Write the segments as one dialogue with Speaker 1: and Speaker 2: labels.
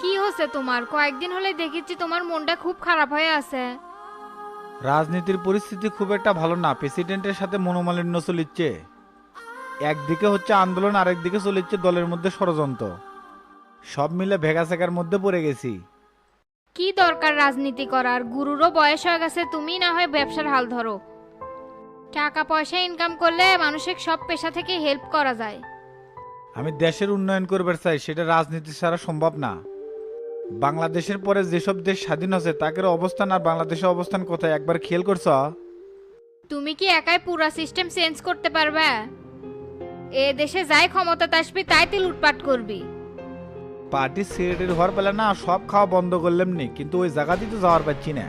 Speaker 1: কি হচ্ছে তোমার? কয়েকদিন হলে দেখেছি তোমার মনটা খুব খারাপ হয়ে আছে।
Speaker 2: রাজনীতির পরিস্থিতি খুব একটা ভালো না প্রেসিডেন্টের সাথে মনোমালিন্য চলিচ্ছে। একদিকে হচ্ছে আন্দোলন আরেকদিকে চলিচ্ছে দলের মধ্যে ষড়যন্ত্র। সব মিলে ভেগাসেকার মধ্যে পড়ে গেছি।
Speaker 1: কি দরকার রাজনীতি করার? গুরুরও বয়স হয়ে গেছে তুমি না হয় ব্যবসার হাল ধরো। টাকা পয়সা ইনকাম করলে মানুষের সব পেশা থেকে হেল্প করা যায়।
Speaker 2: আমি দেশের উন্নয়ন করবার চাই সেটা রাজনীতি ছাড়া সম্ভব না। বাংলাদেশের পরে যেসব দেশ স্বাধীন হচ্ছে তাদের অবস্থান আর বাংলাদেশের অবস্থান কোথায়? একবার খেয়াল করছ?
Speaker 1: তুমি কি একাই পুরা সিস্টেম চেঞ্জ করতে পারবে? এ দেশে যাই ক্ষমতা আসবি তাই তুই লুটপাট করবি।
Speaker 2: পার্টি সেক্রেটারি হওয়ার পেলে না সব খাওয়া বন্ধ করলাম নি কিন্তু ওই জায়গাতেই তো যাওয়ার পাচ্ছি না।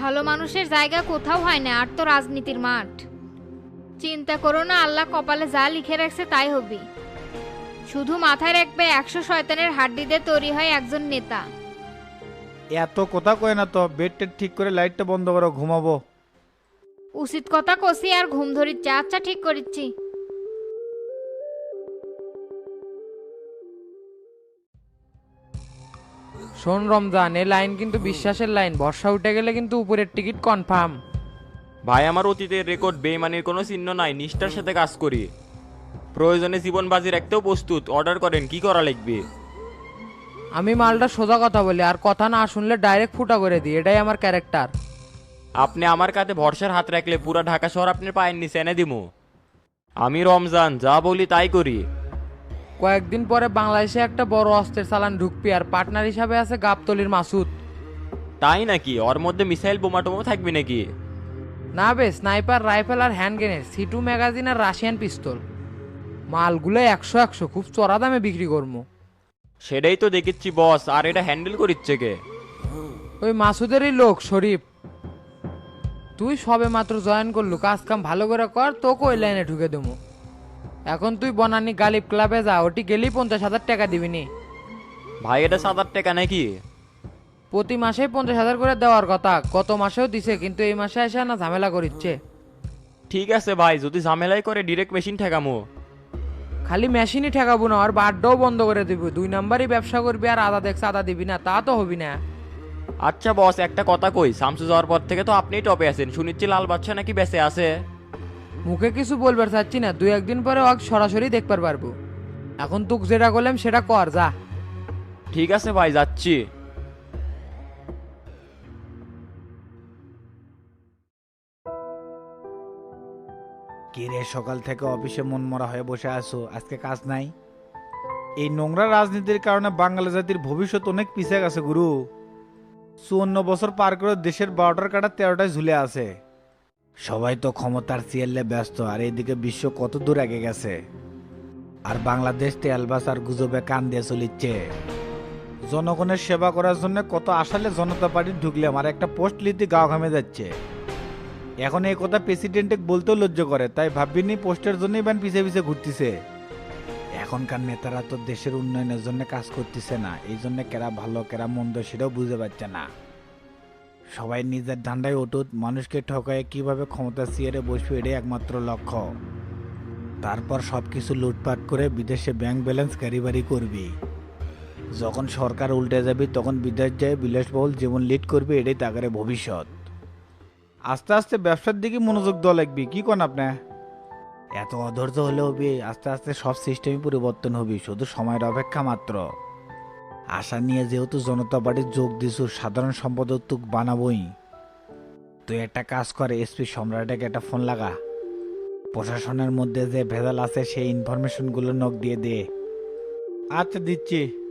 Speaker 1: ভালো মানুষের জায়গা কোথাও হয় না আর তো রাজনীতির মাঠ। চিন্তা করো না আল্লাহ কপালে যা লিখে রাখছে তাই হবি। শুধু মাথায় রাখবে একশো শয়তানের হাড্ডি দিয়ে তৈরি হয় একজন নেতা।
Speaker 2: এত কথা কয় না তো বেড টেড ঠিক করে লাইটটা বন্ধ করো ঘুমাবো।
Speaker 1: উচিত কথা কষি আর ঘুম ধরিচ্ছে। আচ্ছা ঠিক করিচ্ছি।
Speaker 3: শোন রমজান এ লাইন কিন্তু বিশ্বাসের লাইন। বর্ষা উঠে গেলে কিন্তু উপরের টিকিট কনফার্ম।
Speaker 4: ভাই আমার অতীতের রেকর্ড বেইমানির কোনো চিহ্ন নাই। নিষ্ঠার সাথে কাজ করি। প্রয়োজনে জীবন বাজি রাখতেও প্রস্তুত। অর্ডার করেন কি করা লাগবে
Speaker 3: আমি মালটা সোজা কথা বলি আর কথা না শুনলে ডাইরেক্ট ফুটা করে দিই এটাই আমার ক্যারেক্টার
Speaker 4: আপনি আমার কাছে ভরসার হাত রাখলে পুরো ঢাকা শহর আপনার পায়ের নিচে এনে দিমু। আমি রমজান যা বলি তাই করি।
Speaker 3: কয়েকদিন পরে বাংলাদেশে একটা বড় অস্ত্রের চালান ঢুকবি আর পার্টনার হিসাবে আছে গাবতলির মাসুদ।
Speaker 4: তাই নাকি? ওর মধ্যে মিসাইল বোমা টোমা থাকবে নাকি?
Speaker 3: না বে স্নাইপার রাইফেল আর হ্যান্ড গ্রেনেড সিটু ম্যাগাজিন আর রাশিয়ান পিস্তল। মালগুলো একশো একশো খুব চড়া দামে বিক্রি করব
Speaker 4: সেটাই তো দেখেছি বস। আর এটা হ্যান্ডেল করিচ্ছে কে?
Speaker 3: ওই মাসুদেরই লোক শরীফ। তুই সবে মাত্র জয়েন করলু কাজ কাম ভালো করে কর তোকে ওই লাইনে ঢুকে দেবো। এখন তুই বনানি গালিব ক্লাবে যা ওটি গেলেই পঞ্চাশ হাজার টাকা দিবি নি।
Speaker 4: ভাই এটা সাত হাজার টাকা নাকি?
Speaker 3: প্রতি মাসেই পঞ্চাশ হাজার করে দেওয়ার কথা কত মাসেও দিছে কিন্তু এই মাসে এসে না ঝামেলা করিচ্ছে।
Speaker 4: ঠিক আছে ভাই যদি ঝামেলাই করে ডিরেক্ট মেশিন ঠেকামো।
Speaker 3: খালি মেশিনই ঠেকাবো না আর বাড্ডাও বন্ধ করে দিবি। দুই নাম্বারই ব্যবসা করবি আর আদা দেখছে আদা দিবি না তা তো হবি না।
Speaker 4: আচ্ছা বস একটা কথা কই শামসু যাওয়ার পর থেকে তো আপনিই টপে আছেন শুনিচ্ছি লাল বাচ্চা নাকি বেঁচে আছে?
Speaker 3: মুখে কিছু বলবার চাচ্ছি না দুই একদিন পরে ওকে সরাসরি দেখবার পারব। এখন তুক যেটা করলাম সেটা কর যা।
Speaker 4: ঠিক আছে ভাই যাচ্ছি।
Speaker 2: কি সকাল থেকে অফিসে মন মরা হয়ে বসে আছো? আজকে কাজ নাই? এই নোংরা রাজনীতির কারণে বাঙালি জাতির ভবিষ্যৎ অনেক পিছিয়ে গেছে, গুরু। চুয়ান্ন বছর পার করে দেশের বারোটার কাটা তেরোটায় ঝুলে আছে। সবাই তো ক্ষমতার সিয়ালে ব্যস্ত, আর এইদিকে বিশ্ব কত দূর আগে গেছে। আর বাংলাদেশ তেলবাস আর গুজবে কান দিয়ে চলিচ্ছে। জনগণের সেবা করার জন্য কত আসালে জনতা পার্টি ঢুকলাম আর একটা পোস্ট লিতে গাও ঘামে যাচ্ছে। এখন এই কথা প্রেসিডেন্টে বলতেও লজ্জা করে, তাই ভাবিনি পোস্টের জন্যই ব্যান পিছে পিছে ঘুরতেছে। এখনকার নেতারা তো দেশের উন্নয়নের জন্য কাজ করতেছে না, এই জন্য কেরা ভালো, কেরা মন্দ সেটাও বুঝতে পারছে না। সবাই নিজের ধান্দায় অটুট, মানুষকে ঠকায় কীভাবে ক্ষমতা সিয়ারে বসবে এটাই একমাত্র লক্ষ্য। তারপর সব কিছু লুটপাট করে বিদেশে ব্যাংক ব্যালেন্স ক্যারিবারি করবি। যখন সরকার উল্টে যাবে, তখন বিদেশ যায়, বিলাসবহুল জীবন লিড করবে, এটাই তাগারে ভবিষ্যৎ। আস্তে আস্তে ব্যবসার দিকে মনোযোগ দেওয়া লাগবে। কি কোন আপনি? এত অধৈর্য হলে হবে আস্তে আস্তে সব সিস্টেমই পরিবর্তন হবে শুধু সময়ের অপেক্ষা মাত্র। আশা নিয়ে যেহেতু জনতা পার্টির যোগ দিছু সাধারণ সম্পাদক তুক বানাবই। তুই একটা কাজ করে এসপি সম্রাটকে একটা ফোন লাগা। প্রশাসনের মধ্যে যে ভেজাল আছে সেই ইনফরমেশনগুলো নক দিয়ে দে। আচ্ছা দিচ্ছি।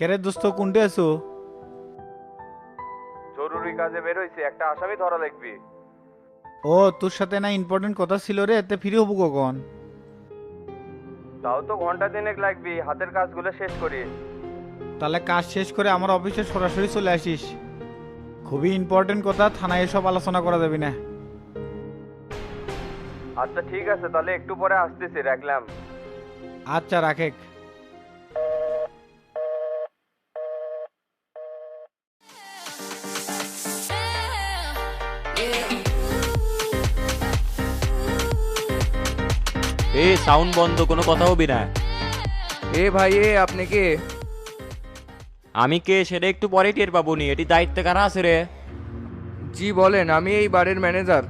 Speaker 2: কেরে দোস্ত কোনটে আছো?
Speaker 5: জরুরি কাজে বের হইছে একটা আসামি ধরা লাগবে।
Speaker 2: ও তোর সাথে না ইম্পর্টেন্ট কথা ছিল রে এতে ফিরে হব কখন?
Speaker 5: তাও তো ঘণ্টা দিনেক লাগবে হাতের কাজগুলো শেষ করি।
Speaker 2: তাহলে কাজ শেষ করে আমার অফিসে সরাসরি চলে আসিস। খুবই ইম্পর্টেন্ট কথা থানায় এসব আলোচনা করা যাবে না।
Speaker 5: আচ্ছা ঠিক আছে তাহলে একটু পরে আসতেছি রাখলাম।
Speaker 2: আচ্ছা রাখে
Speaker 4: সাউন্ড বন্ধ কোনো কথা হবি না।
Speaker 5: এ ভাই এ আপনি কে?
Speaker 4: আমি কে সেটা একটু পরে টের পাবো নি এটি দায়িত্ব কারা আছে রে?
Speaker 5: জি বলেন আমি এই বারের ম্যানেজার।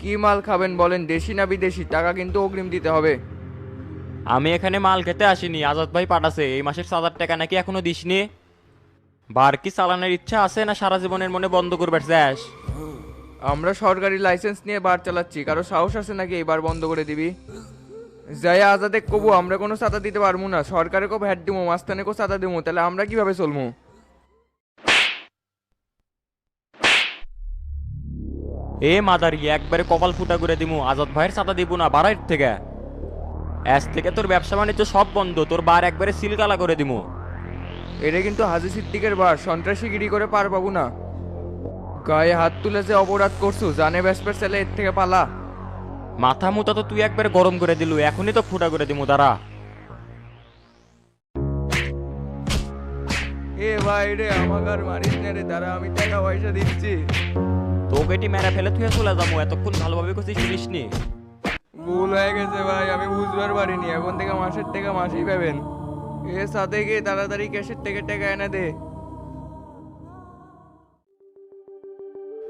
Speaker 5: কি মাল খাবেন বলেন দেশি না বিদেশি? টাকা কিন্তু অগ্রিম দিতে হবে।
Speaker 4: আমি এখানে মাল খেতে আসিনি আজাদ ভাই পাঠাছে এই মাসের সাত হাজার টাকা নাকি এখনও দিসনি? বার কি চালানোর ইচ্ছা আছে না সারা জীবনের মনে বন্ধ করবে চাস
Speaker 5: আমরা সরকারি লাইসেন্স নিয়ে বার চালাচ্ছি কারও সাহস আছে নাকি এবার বন্ধ করে দিবি? যাই আজাদে কবু আমরা কোনো চাঁদা দিতে পারব না। সরকারে কো ভ্যাট দিবো মাস্তানে কো চাঁদা দিবো তাহলে আমরা কীভাবে চলবো
Speaker 4: এ মাদারি একবারে কপাল ফুটা করে দিমু আজাদ ভাইয়ের চাঁদা দিব না বাড়াইর থেকে। আজ থেকে তোর ব্যবসা বাণিজ্য সব বন্ধ তোর বার একবারে সিলকালা করে দিমু।
Speaker 5: এটা কিন্তু হাজি সিদ্দিকের বার সন্ত্রাসী গিরি করে পার পাবো না। গায়ে হাত তুলে যে অপরাধ করছু জানে ব্যাসপের ছেলে এর থেকে পালা।
Speaker 4: মাথা মুতা তো তুই একবারে গরম করে দিলু এখনই তো ফুটা করে দিমু দাঁড়া।
Speaker 5: এ ভাই রে আমাকে আর মারিস না রে তারা আমি টাকা পয়সা দিচ্ছি।
Speaker 4: তোকে এটি মেরে ফেলে তুই চলে যাব এতক্ষণ ভালোভাবে কিছু শুনিসনি
Speaker 5: ভুল হয়ে গেছে ভাই আমি বুঝবার পারিনি এখন থেকে মাসের থেকে মাসেই পাবেন। এ সাথে গিয়ে তাড়াতাড়ি ক্যাশের থেকে টাকা এনে দে।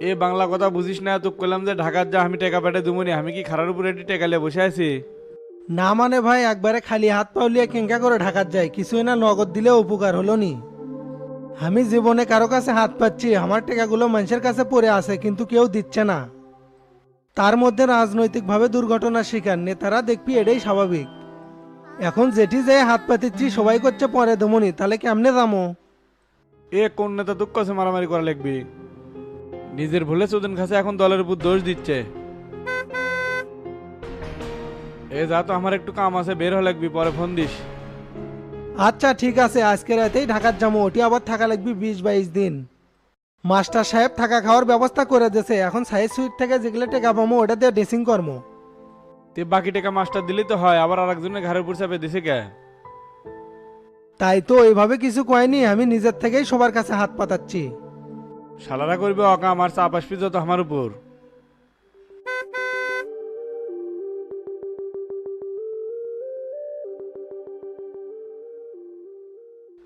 Speaker 2: এ বাংলা কথা বুঝিস না তো করলাম যে ঢাকার যা আমি টেকা পেটে দুমুনি আমি কি খারার উপরে এটি টেকালে বসে আছি?
Speaker 6: না মানে ভাই একবারে খালি হাত পা পাউলিয়া কেঙ্কা করে ঢাকার যায় কিছুই না নগদ দিলে উপকার হলো নি। আমি জীবনে কারও কাছে হাত পাচ্ছি আমার টাকাগুলো মানুষের কাছে পড়ে আছে কিন্তু কেউ দিচ্ছে না। তার মধ্যে রাজনৈতিকভাবে দুর্ঘটনার শিকার নেতারা দেখবি এটাই স্বাভাবিক। এখন যেটি যে হাত পাতিচ্ছি সবাই করছে পরে দমনি তাহলে কেমনে যাব
Speaker 2: এ কোন নেতা দুঃখ আছে মারামারি করা লাগবি নিজের ভুলে চোদন খাসে এখন দলের উপর দোষ দিচ্ছে। এ যা তো আমার একটু কাম আছে বের হয়ে লাগবি পরে ফোন দিস।
Speaker 6: আচ্ছা ঠিক আছে আজকে রাতেই ঢাকার যাব ওটি আবার থাকা লাগবে বিশ বাইশ দিন। মাস্টার সাহেব থাকা খাওয়ার ব্যবস্থা করে দিয়েছে এখন সাইজ সুইট থেকে যেগুলো টেকা পাবো ওটা দিয়ে ড্রেসিং কর্ম।
Speaker 2: তে বাকি টাকা মাস্টার দিলেই তো হয় আবার আর একজনের ঘরের উপর চাপে দিছে কে?
Speaker 6: তাই তো এইভাবে কিছু কয়নি আমি নিজের থেকেই সবার কাছে হাত পাতাচ্ছি।
Speaker 2: শালারা করবে অকাম আর চাপ আসবি যত আমার উপর।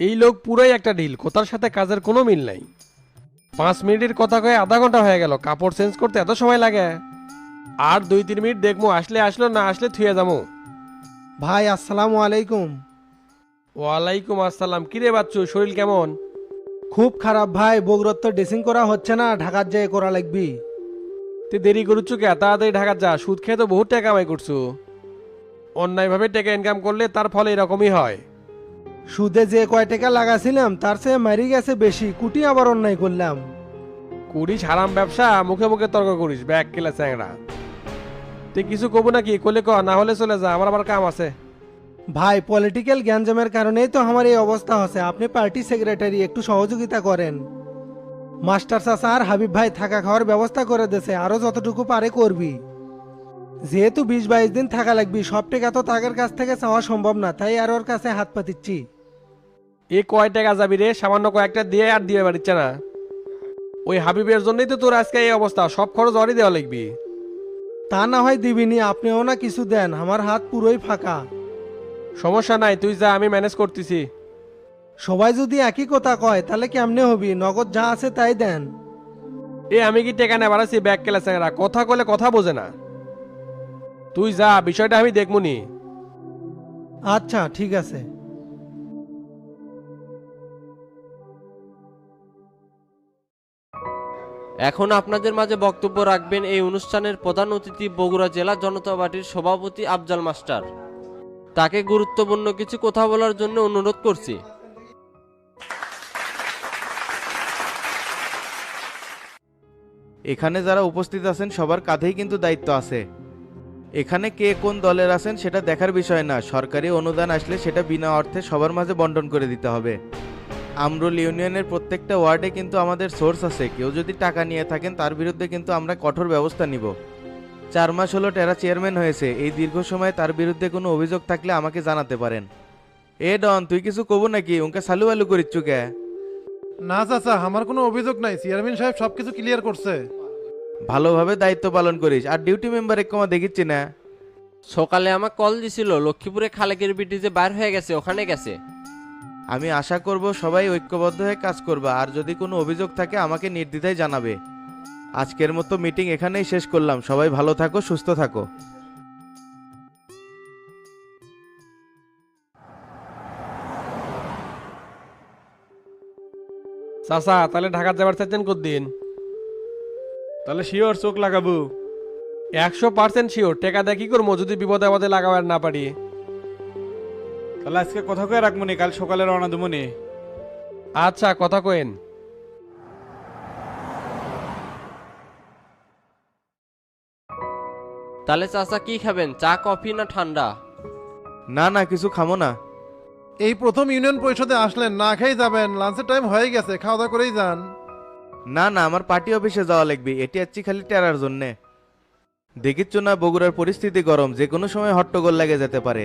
Speaker 7: এই লোক পুরাই একটা ডিল কোথার সাথে কাজের কোনো মিল নাই। পাঁচ মিনিটের কথা কয়ে আধা ঘণ্টা হয়ে গেল কাপড় চেঞ্জ করতে এত সময় লাগে। আর দুই তিন মিনিট দেখব আসলে আসলো না আসলে থুয়ে যাব
Speaker 6: ভাই আসসালামু আলাইকুম।
Speaker 7: ওয়ালাইকুম আসসালাম। কিরে বাচ্চু শরীর কেমন?
Speaker 6: খুব খারাপ ভাই বগুড়ত্ব ড্রেসিং করা হচ্ছে না ঢাকার যেয়ে করা লাগবি।
Speaker 7: তুই দেরি করুচ্ছু কে? তাড়াতাড়ি ঢাকা যা সুদ খেয়ে তো বহুত টাকা কামাই করছু। অন্যায়ভাবে টাকা ইনকাম করলে তার ফলে এরকমই হয়।
Speaker 6: সুদে যে কয় টাকা লাগাছিলাম তার চেয়ে মারি গেছে বেশি কুটি আবার অন্যায় করলাম।
Speaker 7: করিস হারাম ব্যবসা মুখে মুখে তর্ক করিস ব্যাগ কেলা চ্যাংরা তুই কিছু কবো নাকি? কলে ক না হলে চলে যা আমার আবার কাম আছে।
Speaker 6: ভাই পলিটিক্যাল গ্যাঞ্জামের কারণেই তো আমার এই অবস্থা হচ্ছে। আপনি পার্টি সেক্রেটারি একটু সহযোগিতা করেন। মাস্টার চাচা আর হাবিব ভাই থাকা খাওয়ার ব্যবস্থা করে দেছে আরও যতটুকু পারে করবি। যেহেতু বিশ বাইশ দিন থাকা লাগবি সব টাকা তো তাদের কাছ থেকে চাওয়া সম্ভব না তাই আর ওর কাছে হাত পাতিচ্ছি।
Speaker 7: এ কয় টাকা যাবি রে? সামান্য কয়েকটা দিয়ে আর দিয়ে পারিচ্ছে না ওই হাবিবের জন্যই তো তোর আজকে এই অবস্থা সব খরচ অরই দেওয়া লাগবি।
Speaker 6: তা না হয় দিবিনি আপনিও না কিছু দেন আমার হাত পুরোই ফাঁকা।
Speaker 7: সমস্যা নাই তুই যা আমি ম্যানেজ করতেছি।
Speaker 6: সবাই যদি একই কথা কয় তাহলে কেমনে হবি? নগদ যা আছে তাই দেন।
Speaker 7: এ আমি কি টেকা নেবার আছি? ব্যাগ কেলা চ্যাংরা কথা কলে কথা বোঝে না। তুই যা বিষয়টা আমি দেখমুনি
Speaker 6: আচ্ছা ঠিক আছে।
Speaker 8: এখন আপনাদের মাঝে বক্তব্য রাখবেন এই অনুষ্ঠানের প্রধান অতিথি বগুড়া জেলা জনতা পার্টির সভাপতি আফজাল মাস্টার। তাকে গুরুত্বপূর্ণ কিছু কথা বলার জন্য অনুরোধ করছি।
Speaker 9: এখানে যারা উপস্থিত আছেন, সবার কাঁধেই কিন্তু দায়িত্ব আছে। এখানে কে কোন দলের আছেন সেটা দেখার বিষয় না। সরকারি অনুদান আসলে সেটা বিনা অর্থে সবার মাঝে বন্টন করে দিতে হবে। আমরুল ইউনিয়নের প্রত্যেকটা ওয়ার্ডে কিন্তু আমাদের সোর্স আছে। কেউ যদি টাকা নিয়ে থাকেন, তার বিরুদ্ধে কিন্তু আমরা কঠোর ব্যবস্থা নিব। চার মাস হলো টেরা চেয়ারম্যান হয়েছে। এই দীর্ঘ সময় তার বিরুদ্ধে কোনো অভিযোগ থাকলে আমাকে জানাতে পারেন। এ ডন তুই কিছু কবু নাকি? উনকে সালু আলু করিচ্ছু কে?
Speaker 10: না চাচা আমার কোনো অভিযোগ নাই। চেয়ারম্যান সাহেব সবকিছু ক্লিয়ার করছে।
Speaker 9: ভালোভাবে দায়িত্ব পালন করিস। আর ডিউটি মেম্বার এক কমা দেখিচ্ছি না।
Speaker 8: সকালে আমাকে কল দিছিল লক্ষ্মীপুরে খালেকের বিটি যে বাইর হয়ে গেছে ওখানে গেছে।
Speaker 9: আমি আশা করব সবাই ঐক্যবদ্ধ হয়ে কাজ করবে। আর যদি কোনো অভিযোগ থাকে আমাকে নির্দ্বিধায় জানাবে। আজকের মতো মিটিং এখানেই শেষ করলাম। সবাই ভালো থাকো সুস্থ থাকো।
Speaker 7: চাচা তাহলে ঢাকা যাবার চাইছেন কদিন
Speaker 11: তাহলে শিওর চোখ লাগাবো।
Speaker 7: একশো পার্সেন্ট শিওর টেকা দেয় কি করব? যদি বিপদে আপদে লাগাবার না পারি।
Speaker 11: তাহলে আজকে কথা কয়ে রাখব নি কাল সকালে রওনা দেবো নি
Speaker 7: আচ্ছা কথা কয়েন
Speaker 8: তাহলে চাচা কি খাবেন চা কফি না ঠান্ডা?
Speaker 9: না না কিছু খামো না।
Speaker 10: এই প্রথম ইউনিয়ন পরিষদে আসলেন না খেয়ে যাবেন লাঞ্চের টাইম হয়ে গেছে খাওয়া দাওয়া করেই যান।
Speaker 9: না না আমার পার্টি অফিসে যাওয়া লাগবে এটি আছি খালি টেরার জন্যে। দেখিচ্ছ না বগুড়ার পরিস্থিতি গরম যে কোনো সময় হট্টগোল লাগে যেতে পারে।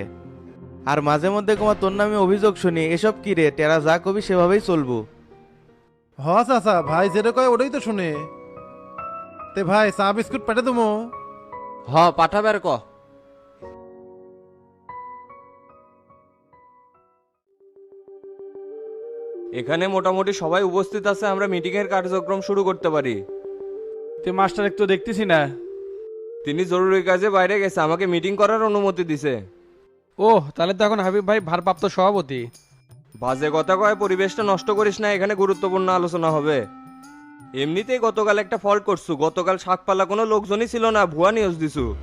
Speaker 9: আর মাঝে মধ্যে তোমার তোর নামে অভিযোগ শুনি এসব কি রে টেরা যা কবি সেভাবেই চলবো।
Speaker 10: হ চাচা ভাই যেটা কয় ওটাই তো শুনে। তে ভাই চা বিস্কুট পেটে দেবো
Speaker 8: হ পাঠাবের ক।
Speaker 12: এখানে মোটামুটি সবাই উপস্থিত আছে আমরা মিটিং এর কার্যক্রম শুরু করতে পারি।
Speaker 11: তে মাস্টার একটু দেখতেছি না।
Speaker 12: তিনি জরুরি কাজে বাইরে গেছে আমাকে মিটিং করার অনুমতি দিছে।
Speaker 7: ও তাহলে তো এখন হাবিব ভাই ভারপ্রাপ্ত সভাপতি।
Speaker 12: বাজে কথা কয় পরিবেশটা নষ্ট করিস না এখানে গুরুত্বপূর্ণ আলোচনা হবে। এমনিতেই গতকাল একটা ফল্ট করছু। গতকাল শাকপালা কোনো লোকজনই ছিল না। ভুয়া নিউজ দিছু।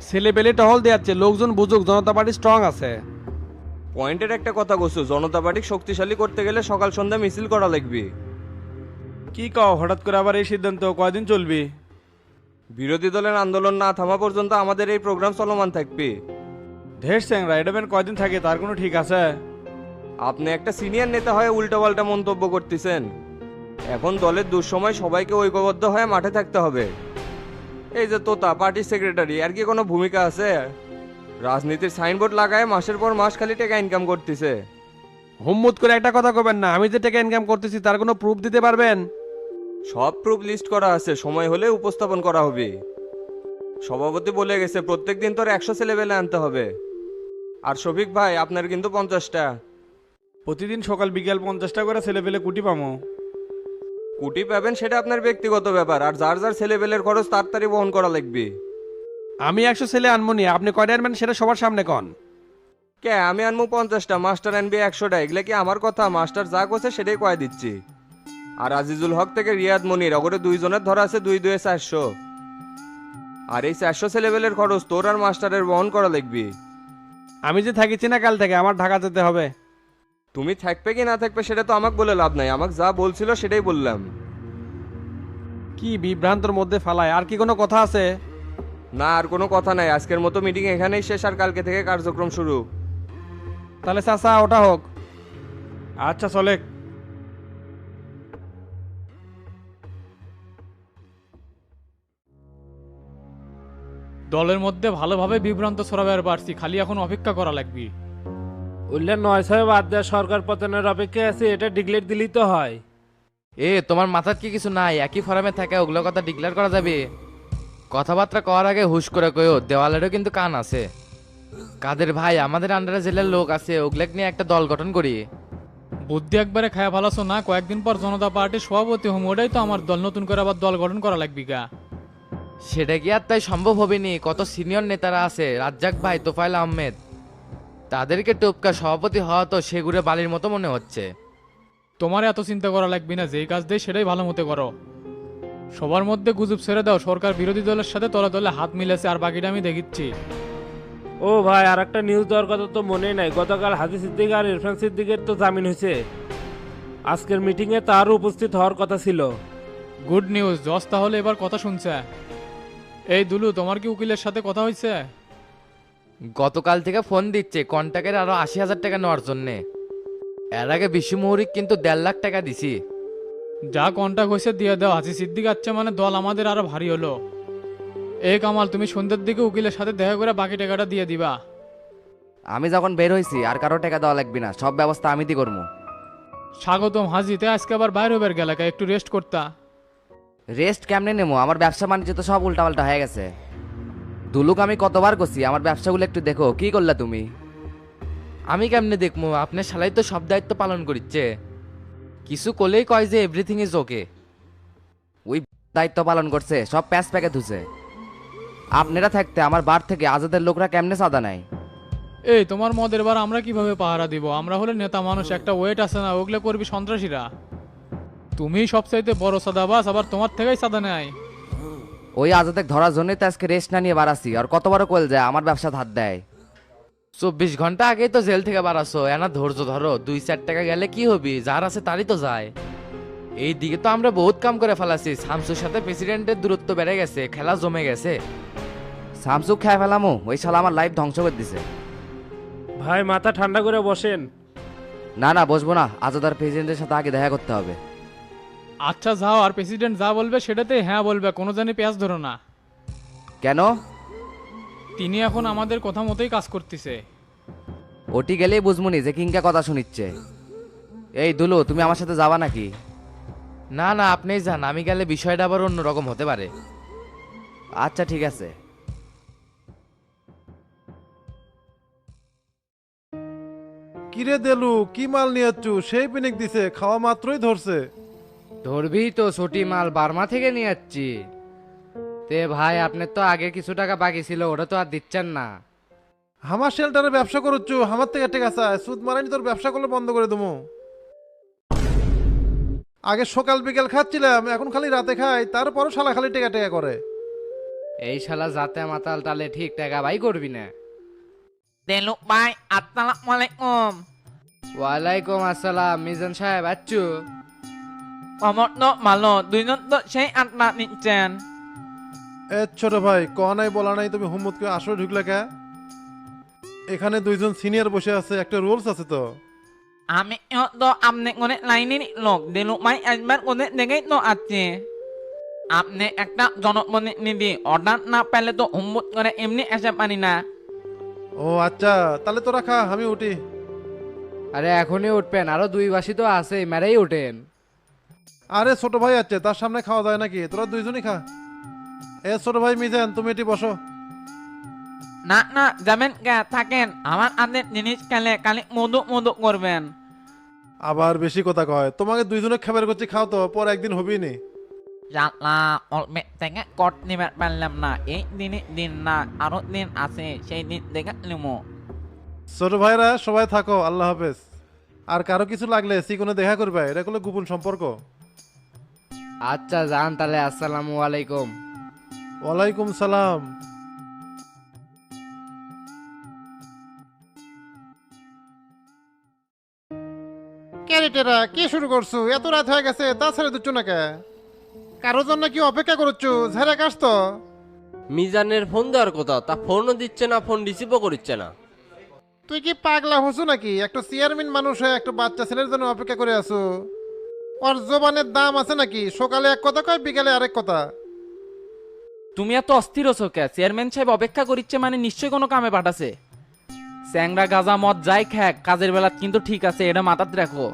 Speaker 7: ছেলে পেলে টহল দেয়াচ্ছে। লোকজন বুঝুক জনতা পার্টি স্ট্রং আছে।
Speaker 12: পয়েন্টের একটা কথা কছু জনতা পার্টি শক্তিশালী করতে গেলে সকাল সন্ধ্যা মিছিল করা লাগবে।
Speaker 11: কি কও হঠাৎ করে আবার এই সিদ্ধান্ত কয়দিন চলবি?
Speaker 12: বিরোধী দলের আন্দোলন না থামা পর্যন্ত আমাদের এই প্রোগ্রাম চলমান থাকবে।
Speaker 11: ধের স্যাংরা এটা কয়দিন থাকে তার কোনো ঠিক আছে?
Speaker 12: আপনি একটা সিনিয়র নেতা হয়ে উল্টো পাল্টা মন্তব্য করতেছেন। এখন দলের দুঃসময় সবাইকে ঐক্যবদ্ধ হয়ে মাঠে থাকতে হবে। এই যে তোতা পার্টির সেক্রেটারি আর কি কোনো ভূমিকা আছে? রাজনীতির সাইনবোর্ড লাগায় মাসের পর মাস খালি টাকা ইনকাম করতেছে।
Speaker 7: হুম্মুত করে একটা কথা কবেন না আমি যে টাকা ইনকাম করতেছি তার কোনো প্রুফ দিতে পারবেন?
Speaker 12: সব প্রুফ লিস্ট করা আছে সময় হলে উপস্থাপন করা হবে। সভাপতি বলে গেছে প্রত্যেকদিন তোর একশো ছেলেবেলে আনতে হবে। আর শফিক ভাই আপনার কিন্তু পঞ্চাশটা।
Speaker 11: প্রতিদিন সকাল বিকেল পঞ্চাশটা করে ছেলে পেলে কুটি পামো।
Speaker 12: কুটি পাবেন সেটা আপনার ব্যক্তিগত ব্যাপার আর যার যার ছেলেবেলের খরচ তাড়াতাড়ি বহন করা লাগবে।
Speaker 7: আমি একশো ছেলে আনমনি আপনি কয়টা আনবেন সেটা সবার সামনে কন।
Speaker 12: কে আমি আনব পঞ্চাশটা মাস্টার আনবি একশোটা এগুলা কি আমার কথা? মাস্টার যা করছে সেটাই কয়ে দিচ্ছি। আর আজিজুল হক থেকে রিয়াদ মনির ওগরে দুইজনের ধরা আছে দুই দুয়ে চারশো। আর এই চারশো ছেলেবেলের খরচ তোর আর মাস্টারের বহন করা লাগবে।
Speaker 7: আমি যে থাকিছি না কাল থেকে আমার ঢাকা যেতে হবে।
Speaker 12: তুমি থাকবে কি না থাকবে সেটা তো আমাকে বলে লাভ নাই। আমাকে যা বলছিল সেটাই বললাম।
Speaker 7: কি বিভ্রান্তর মধ্যে ফালায়। আর কি কোনো কথা আছে?
Speaker 12: না আর কোনো কথা নাই। আজকের মতো মিটিং এখানেই শেষ আর কালকে থেকে কার্যক্রম শুরু।
Speaker 7: তাহলে চাচা ওটা হোক।
Speaker 11: আচ্ছা চলে।
Speaker 13: দলের মধ্যে ভালোভাবে বিভ্রান্ত ছড়াবার পারছি খালি এখন অপেক্ষা করা লাগবে।
Speaker 14: উল্লে নয় ছয় বাদ দেওয়া সরকার পতনের অপেক্ষায় আছে এটা ডিক্লেয়ার দিলেই তো হয়।
Speaker 3: এ তোমার মাথার কি কিছু নাই? একই ফরামে থাকে ওগুলো কথা ডিক্লেয়ার করা যাবে। কথাবার্তা কওয়ার আগে হুশ করে কইও দেওয়ালেরও কিন্তু কান আছে। কাদের ভাই আমাদের আন্ডারে জেলার লোক আছে ওগুলাক নিয়ে একটা দল গঠন করি।
Speaker 13: বুদ্ধি একবারে খায়া ভালাছো না? কয়েকদিন পর জনতা পার্টির সভাপতি হম ওটাই তো আমার দল নতুন করে আবার দল গঠন করা লাগবে গা।
Speaker 3: সেটা কি আর তাই সম্ভব হবে নি কত সিনিয়র নেতারা আছে রাজ্জাক ভাই তোফাইল আহমেদ। তাদেরকে টপকা সভাপতি হওয়া তো সেগুড়ে বালির মতো মনে হচ্ছে।
Speaker 13: তোমার এত চিন্তা করা লাগবে না যেই কাজ দেয় সেটাই ভালো মতো করো। সবার মধ্যে গুজব ছেড়ে দাও সরকার বিরোধী দলের সাথে তলে তলে হাত মিলেছে আর বাকিটা আমি দেখিচ্ছি।
Speaker 14: ও ভাই আর একটা নিউজ দেওয়ার কথা তো মনে নাই। গতকাল হাজি সিদ্দিক আর ইরফান সিদ্দিকের তো জামিন হয়েছে। আজকের মিটিংয়ে তারও উপস্থিত হওয়ার কথা ছিল।
Speaker 13: গুড নিউজ জজ তাহলে এবার কথা শুনছে। এই দুলু তোমার কি উকিলের সাথে কথা হয়েছে
Speaker 3: গতকাল থেকে ফোন দিচ্ছে কন্ট্যাক্টের আরও আশি হাজার টাকা নেওয়ার জন্যে। এর আগে বিশ্ব মৌরিক কিন্তু দেড় লাখ টাকা দিছি।
Speaker 13: যা কন্ট্যাক্ট হয়েছে দিয়ে দাও হাসি সিদ্দিক আছে মানে দল আমাদের আরও ভারী হলো। এই কামাল তুমি সন্ধ্যের দিকে উকিলের সাথে দেখা করে বাকি টাকাটা দিয়ে দিবা।
Speaker 15: আমি যখন বের হয়েছি আর কারও টাকা দেওয়া লাগবে না সব ব্যবস্থা আমি দি করব
Speaker 13: স্বাগতম হাজিতে আজকে আবার বাইরে হবার গেলাকা একটু রেস্ট করতা।
Speaker 15: রেস্ট কেমনে নেব আমার ব্যবসা বাণিজ্য তো সব উল্টাপাল্টা হয়ে গেছে। দুলুক আমি কতবার করছি আমার ব্যবসাগুলো একটু দেখো কি করলা তুমি?
Speaker 3: আমি কেমনে দেখব আপনার শালাই তো সব দায়িত্ব পালন করিচ্ছে। কিছু করলেই কয় যে এভরিথিং ইজ ওকে
Speaker 15: ওই দায়িত্ব পালন করছে সব প্যাচ প্যাকে ধুছে। আপনারা থাকতে আমার বার থেকে আজাদের লোকরা কেমনে সাদা নেয়
Speaker 13: এই তোমার মদের বার আমরা কীভাবে পাহারা দিব? আমরা হলে নেতা মানুষ একটা ওয়েট আছে না ওগুলো করবি সন্ত্রাসীরা। তুমি সবচাইতে বড় সাদাবাস আবার তোমার থেকেই সাদা নেয়
Speaker 15: ওই আজাদের ধরার জন্যই তো আজকে রেস্ট না নিয়ে বাড়াছি আর কতবারও কোল যায় আমার ব্যবসা ধার দেয়।
Speaker 3: চব্বিশ ঘণ্টা আগেই তো জেল থেকে বাড়াছো। এনা ধৈর্য ধরো দুই চার টাকা গেলে কি হবি? যার আছে তারই তো যায়। এই দিকে তো আমরা বহুত কাম করে ফেলাছি। শামসুর সাথে প্রেসিডেন্টের দূরত্ব বেড়ে গেছে খেলা জমে গেছে।
Speaker 15: সামসুক খেয়ে ফেলামো ওই শালা আমার লাইফ ধ্বংস করে দিছে।
Speaker 14: ভাই মাথা ঠান্ডা করে বসেন।
Speaker 15: না না বসবো না। আজাদার প্রেসিডেন্টের সাথে আগে দেখা করতে হবে।
Speaker 13: আচ্ছা যাও আর প্রেসিডেন্ট যা বলবে সেটাতে হ্যাঁ বলবে কোনো জানি পেঁয়াজ ধরো না।
Speaker 15: কেন?
Speaker 13: তিনি এখন আমাদের কথা মতোই কাজ করতেছে।
Speaker 15: ওটি গেলেই বুঝমুনি যে কিংকা কথা শুনিচ্ছে। এই দুলু তুমি আমার সাথে যাবা নাকি?
Speaker 3: না না আপনিই যান আমি গেলে বিষয়টা আবার অন্যরকম হতে পারে।
Speaker 15: আচ্ছা ঠিক আছে।
Speaker 10: কিরে দেলু কি মাল নিয়ে সেই পিনিক দিছে খাওয়া মাত্রই ধরছে।
Speaker 3: ধরবি তো ছুটি মাল বার্মা থেকে নিয়ে যাচ্ছি তে ভাই আপনার তো আগে কিছু টাকা বাকি ছিল ওটা তো আর দিচ্ছেন না।
Speaker 10: আমার শেল্টারে ব্যবসা করছু আমার থেকে টেকা চায় সুদ মারানি তোর ব্যবসা করলে বন্ধ করে দেবো। আগে সকাল বিকেল খাচ্ছিলাম এখন খালি রাতে খাই তারপরও শালা খালি টেকা টেকা করে।
Speaker 3: এই শালা জাতে মাতাল তালে ঠিক টাকা বাই করবি না।
Speaker 16: দেলু ভাই আসসালামু আলাইকুম।
Speaker 3: ওয়ালাইকুম আসসালাম মিজান সাহেব আচ্ছু।
Speaker 16: তো তো সেই নিচ্ছেন
Speaker 10: এ ছোট ভাই ক নাই বলা নাই তুমি ঢুকলে কে? এখানে দুইজন সিনিয়র বসে আছে একটা রুলস আছে তো।
Speaker 16: আমি তো আপনি কোনে লাইনের লোক দেলু ভাই একবার কোনে দেখেই তো আছে। আপনি একটা জনপ্রতিনিধি অর্ডার না পেলে তো হুম্মত করে এমনি এসে পারি না।
Speaker 10: ও আচ্ছা তাহলে তোরা খা আমি উঠি।
Speaker 3: আরে এখনই উঠবেন আরও দুই বাসি তো আছে মেরেই উঠেন।
Speaker 10: আরে ছোট ভাই আছে তার সামনে খাওয়া যায় নাকি? তোরা দুইজনই খা। এ ছোট ভাই মিজান তুমি এটি বসো।
Speaker 16: না না যাবেন কে থাকেন। আমার হাতের জিনিস খেলে খালি মধু মধু করবেন।
Speaker 10: আবার বেশি কথা কয়। তোমাকে দুইজনে খাবার করছি খাও তো পর একদিন হবি নি।
Speaker 16: জানলা অল্পে থেকে কট নিবে পারলাম না। এই দিনে দিন না আরও দিন আছে সেই দিন দেখে নিমো।
Speaker 10: ছোট ভাইরা সবাই থাকো আল্লাহ হাফেজ। আর কারও কিছু লাগলে সিকোনে দেখা করবে এটা কোনো গোপন সম্পর্ক।
Speaker 3: আচ্ছা যান তাহলে আসসালামু আলাইকুম।
Speaker 10: ওয়ালাইকুম সালাম। ক্যারেটেরা কি শুরু করছ? এত রাত হয়ে গেছে তা ছেড়ে দিচ্ছ না কে? কারোর জন্য কি অপেক্ষা করছ? ঝেড়ে কাস তো।
Speaker 8: মিজানের ফোন দেওয়ার কথা তা ফোনও দিচ্ছে না ফোন রিসিভও করছে না।
Speaker 10: তুই কি পাগলা হসু নাকি? একটা চেয়ারম্যান মানুষ হয়ে একটা বাচ্চা ছেলের জন্য অপেক্ষা করে আছো। ওর জবানের দাম আছে নাকি? সকালে এক কথা কয় বিকালে আরেক কথা।
Speaker 16: তুমি এত অস্থির হছো কে? চেয়ারম্যান সাহেব অপেক্ষা করিচ্ছে মানে নিশ্চয়ই কোনো কামে পাঠাছে। স্যাংরা গাজা মদ যাই খ্যাক কাজের বেলা কিন্তু ঠিক আছে এটা মাথাতে রাখো।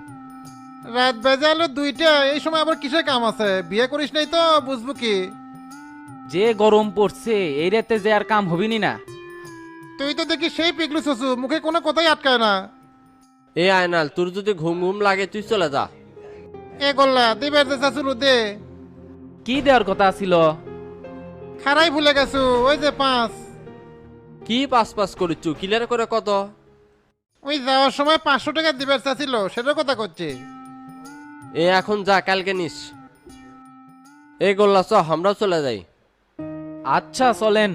Speaker 10: রাত বেজে আলো দুইটা এই সময় আবার কিসের কাম আছে? বিয়ে করিস নাই তো বুঝব কি?
Speaker 16: যে গরম পড়ছে এই রাতে যে আর কাম হবিনি না
Speaker 10: তুই তো দেখি সেই পিগলু শশু মুখে কোনো কথাই আটকায় না।
Speaker 8: এ আয়নাল তোর যদি ঘুম ঘুম লাগে তুই চলে যা।
Speaker 10: এ গোল্লা দিবের যে শাশুর দে
Speaker 16: কি দেওয়ার কথা ছিল
Speaker 10: খারাই ভুলে গেছু ওই যে পাঁচ।
Speaker 8: কি পাস পাস করিচ্ছু ক্লিয়ার করে কত?
Speaker 10: ওই যাওয়ার সময় পাঁচশো টাকা দিবের ছিল সেটার কথা করছি
Speaker 8: এ এখন যা কালকে নিস। এই গোল্লা চ আমরা চলে যাই।
Speaker 16: আচ্ছা চলেন।